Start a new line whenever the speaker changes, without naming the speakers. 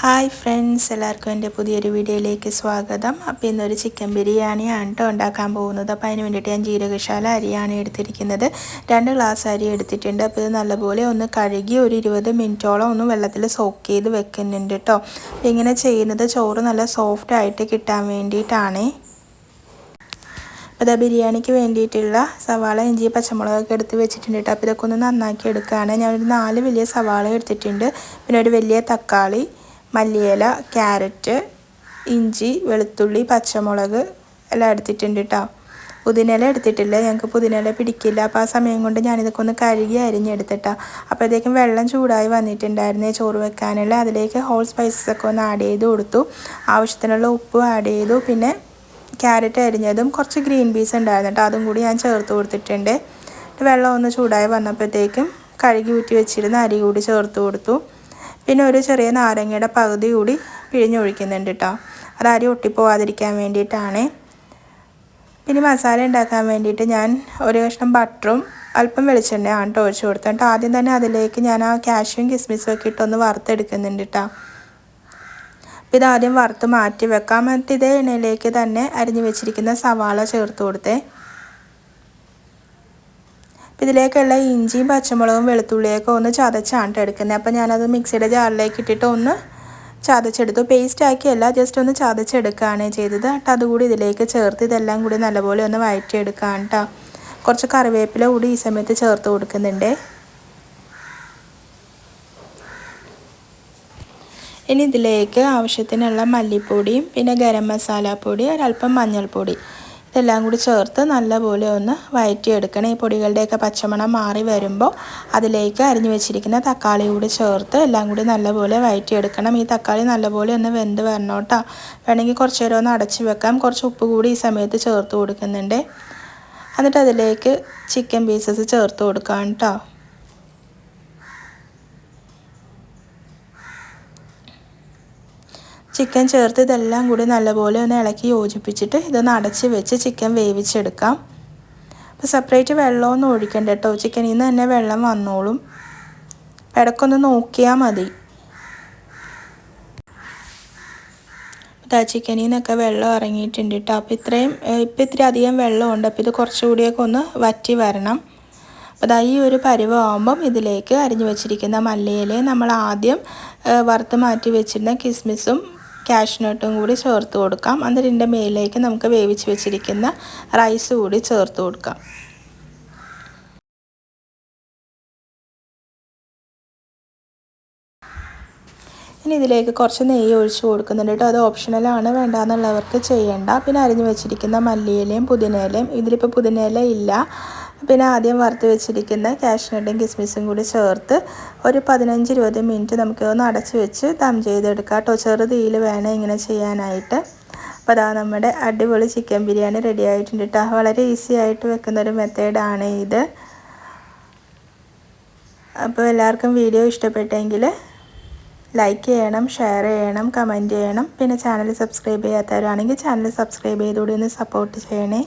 Hi friends എല്ലാവർക്കും എന്റെ പുതിയൊരു വീഡിയോയിലേക്ക് സ്വാഗതം. അപ്പോൾ ഇന്നൊരു ചിക്കൻ ബിരിയാണിയാണ് കേട്ടോ ഉണ്ടാക്കാൻ പോകുന്നത്. അപ്പോൾ അതിന് വേണ്ടിയിട്ട് ഞാൻ ജീരകശാല അരിയാണ് എടുത്തിരിക്കുന്നത്. രണ്ട് ഗ്ലാസ് അരി എടുത്തിട്ടുണ്ട്. അപ്പോൾ ഇത് നല്ലപോലെ ഒന്ന് കഴുകി ഒരു ഇരുപത് മിനിറ്റോളം ഒന്ന് വെള്ളത്തിൽ സോക്ക് ചെയ്ത് വെക്കുന്നുണ്ട് കേട്ടോ ഇങ്ങനെ ചെയ്യുന്നത് ചോറ് നല്ല സോഫ്റ്റ് ആയിട്ട് കിട്ടാൻ വേണ്ടിയിട്ടാണ്. അപ്പോൾ ബിരിയാണിക്ക് വേണ്ടിയിട്ടുള്ള സവാള ഇഞ്ചി പച്ചമുളകൊക്കെ എടുത്ത് വെച്ചിട്ടുണ്ട് കേട്ടോ അപ്പോൾ ഇതൊക്കെ ഒന്ന് നന്നാക്കി എടുക്കുകയാണ്. ഞാനൊരു നാല് വലിയ സവാള എടുത്തിട്ടുണ്ട്. പിന്നെ ഒരു വലിയ തക്കാളി മല്ലിയില ക്യാരറ്റ് ഇഞ്ചി വെളുത്തുള്ളി പച്ചമുളക് എല്ലാം എടുത്തിട്ടുണ്ട് കേട്ടോ പുതിനില എടുത്തിട്ടില്ല. ഞങ്ങൾക്ക് പുതിനില പിടിക്കില്ല. അപ്പോൾ ആ സമയം കൊണ്ട് ഞാനിതൊക്കെ ഒന്ന് കഴുകി അരിഞ്ഞെടുത്തിട്ടാ അപ്പോഴത്തേക്കും വെള്ളം ചൂടായി വന്നിട്ടുണ്ടായിരുന്നേ ചോറ് വെക്കാനുള്ള. അതിലേക്ക് ഹോൾ സ്പൈസസ് ഒക്കെ ഒന്ന് ആഡ് ചെയ്ത് കൊടുത്തു. ആവശ്യത്തിനുള്ള ഉപ്പ് ആഡ് ചെയ്തു. പിന്നെ ക്യാരറ്റ് അരിഞ്ഞതും കുറച്ച് ഗ്രീൻ പീസ് ഉണ്ടായിരുന്നു കേട്ടോ അതും കൂടി ഞാൻ ചേർത്ത് കൊടുത്തിട്ടുണ്ട്. വെള്ളം ഒന്ന് ചൂടായി വന്നപ്പോഴത്തേക്കും കഴുകി ഊറ്റി വെച്ചിരുന്ന അരി കൂടി ചേർത്ത് കൊടുത്തു. പിന്നെ ഒരു ചെറിയ നാരങ്ങയുടെ പകുതി കൂടി പിഴിഞ്ഞൊഴിക്കുന്നുണ്ട് കേട്ടോ അത് അരി ഒട്ടിപ്പോവാതിരിക്കാൻ വേണ്ടിയിട്ടാണ്. ഇനി മസാല ഉണ്ടാക്കാൻ വേണ്ടിയിട്ട് ഞാൻ ഒരു കഷ്ണം ബട്ടറും അല്പം വെളിച്ചെണ്ണയാണ് കേട്ടോ ഒഴിച്ചു കൊടുത്തത് കേട്ടോ ആദ്യം തന്നെ അതിലേക്ക് ഞാൻ ആ കാഷ്യും കിസ്മിസും ഒക്കെ ഇട്ടൊന്ന് വറുത്തെടുക്കുന്നുണ്ട് കേട്ടോ അപ്പോൾ ഇതാദ്യം വറുത്ത് മാറ്റി വെക്കാം. മറ്റേ ഇതേ എണ്ണയിലേക്ക് തന്നെ അരിഞ്ഞു വെച്ചിരിക്കുന്ന സവാള ചേർത്ത് കൊടുത്തേ. ഇതിലേക്കുള്ള ഇഞ്ചിയും പച്ചമുളകും വെളുത്തുള്ളിയൊക്കെ ഒന്ന് ചതച്ചാണ് എടുക്കുന്നത് അപ്പോൾ ഞാനത് മിക്സിയുടെ ജാറിലേക്ക് ഇട്ടിട്ട് ഒന്ന് ചതച്ചെടുത്തു. പേസ്റ്റ് ആക്കിയല്ല ജസ്റ്റ് ഒന്ന് ചതച്ചെടുക്കുകയാണ് ചെയ്തത് കേട്ടോ. അതുകൂടി ഇതിലേക്ക് ചേർത്ത് ഇതെല്ലാം കൂടി നല്ലപോലെ ഒന്ന് വഴറ്റിയെടുക്കുകയാണ് കേട്ടോ. കുറച്ച് കറിവേപ്പില കൂടി ഈ സമയത്ത് ചേർത്ത് കൊടുക്കുന്നുണ്ട്. ഇനി ഇതിലേക്ക് ആവശ്യത്തിനുള്ള മല്ലിപ്പൊടിയും പിന്നെ ഗരം മസാല പൊടി ഒരല്പം മഞ്ഞൾപ്പൊടി. ഇതെല്ലാം കൂടി ചേർത്ത് നല്ലപോലെ ഒന്ന് വയറ്റിയെടുക്കണം. ഈ പൊടികളുടെയൊക്കെ പച്ചമണം മാറി വരുമ്പോൾ അതിലേക്ക് അരിഞ്ഞു വെച്ചിരിക്കുന്ന തക്കാളി കൂടി ചേർത്ത് എല്ലാം കൂടി നല്ലപോലെ വയറ്റിയെടുക്കണം. ഈ തക്കാളി നല്ലപോലെ ഒന്ന് വെന്ത് വരണം കേട്ടോ വേണമെങ്കിൽ കുറച്ച് നേരം ഒന്ന് അടച്ചു വെക്കാം. കുറച്ച് ഉപ്പ് കൂടി ഈ സമയത്ത് ചേർത്ത് കൊടുക്കുന്നുണ്ട്. എന്നിട്ട് അതിലേക്ക് ചിക്കൻ പീസസ് ചേർത്ത് കൊടുക്കാം കേട്ടോ. ചിക്കൻ ചേർത്ത് ഇതെല്ലാം കൂടി നല്ലപോലെ ഒന്ന് ഇളക്കി യോജിപ്പിച്ചിട്ട് ഇതൊന്ന് അടച്ച് വെച്ച് ചിക്കൻ വേവിച്ചെടുക്കാം. അപ്പോൾ സെപ്പറേറ്റ് വെള്ളമൊന്നും ഒഴിക്കണ്ട കേട്ടോ. ചിക്കനിൽ നിന്ന് തന്നെ വെള്ളം വന്നോളും. ഇടക്കൊന്ന് നോക്കിയാൽ മതി. ചിക്കനിൽ നിന്നൊക്കെ വെള്ളം ഇറങ്ങിയിട്ടുണ്ട് കേട്ടോ. അപ്പോൾ ഇത്രയും ഇപ്പം ഇത്തിരി അധികം വെള്ളമുണ്ട്. അപ്പോൾ ഇത് കുറച്ചുകൂടിയൊക്കെ ഒന്ന് വറ്റി വരണം. അപ്പോൾ ഈ ഒരു പരിവാകുമ്പം ഇതിലേക്ക് അരിഞ്ഞു വെച്ചിരിക്കുന്ന മല്ലയിലെ നമ്മൾ ആദ്യം വറുത്ത് മാറ്റി വെച്ചിരുന്ന കിസ്മിസും കാഷ്നട്ടും കൂടി ചേർത്ത് കൊടുക്കാം. എന്നിട്ട് ഇതിന്റെ മേലേക്ക് നമുക്ക് വേവിച്ച് വെച്ചിരിക്കുന്ന റൈസ് കൂടി ചേർത്ത് കൊടുക്കാം. ഇനി ഇതിലേക്ക് കുറച്ച് നെയ്യ് ഒഴിച്ച് കൊടുക്കുന്നുണ്ട് കേട്ടോ. അത് ഓപ്ഷണലാണ് വേണ്ടാന്നുള്ളവർക്ക് ചെയ്യേണ്ട. പിന്നെ അരിഞ്ഞു വെച്ചിരിക്കുന്ന മല്ലിയിലയും പുതിനയിലയും ഇതിലിപ്പോൾ പുതിനയില ഇല്ല. പിന്നെ ആദ്യം വറുത്ത് വെച്ചിരിക്കുന്ന കാഷ്നട്ടും കിസ്മിസും കൂടി ചേർത്ത് ഒരു പതിനഞ്ച് ഇരുപത് മിനിറ്റ് നമുക്ക് ഒന്ന് അടച്ച് വെച്ച് ദം ചെയ്തെടുക്കാം. കേട്ടോ ചെറുതീയിൽ വേണം ഇങ്ങനെ ചെയ്യാനായിട്ട്. അപ്പോൾ അതാ നമ്മുടെ അടിപൊളി ചിക്കൻ ബിരിയാണി റെഡി ആയിട്ടുണ്ട് കേട്ടോ. വളരെ ഈസി ആയിട്ട് വെക്കുന്ന ഒരു മെത്തേഡാണ് ഇത്. അപ്പോൾ എല്ലാവർക്കും വീഡിയോ ഇഷ്ടപ്പെട്ടെങ്കിൽ ലൈക്ക് ചെയ്യണം ഷെയർ ചെയ്യണം കമന്റ് ചെയ്യണം. പിന്നെ ചാനൽ സബ്സ്ക്രൈബ് ചെയ്യാത്തവരാണെങ്കിൽ ചാനൽ സബ്സ്ക്രൈബ് ചെയ്തുകൂടി ഒന്ന് സപ്പോർട്ട് ചെയ്യണേ.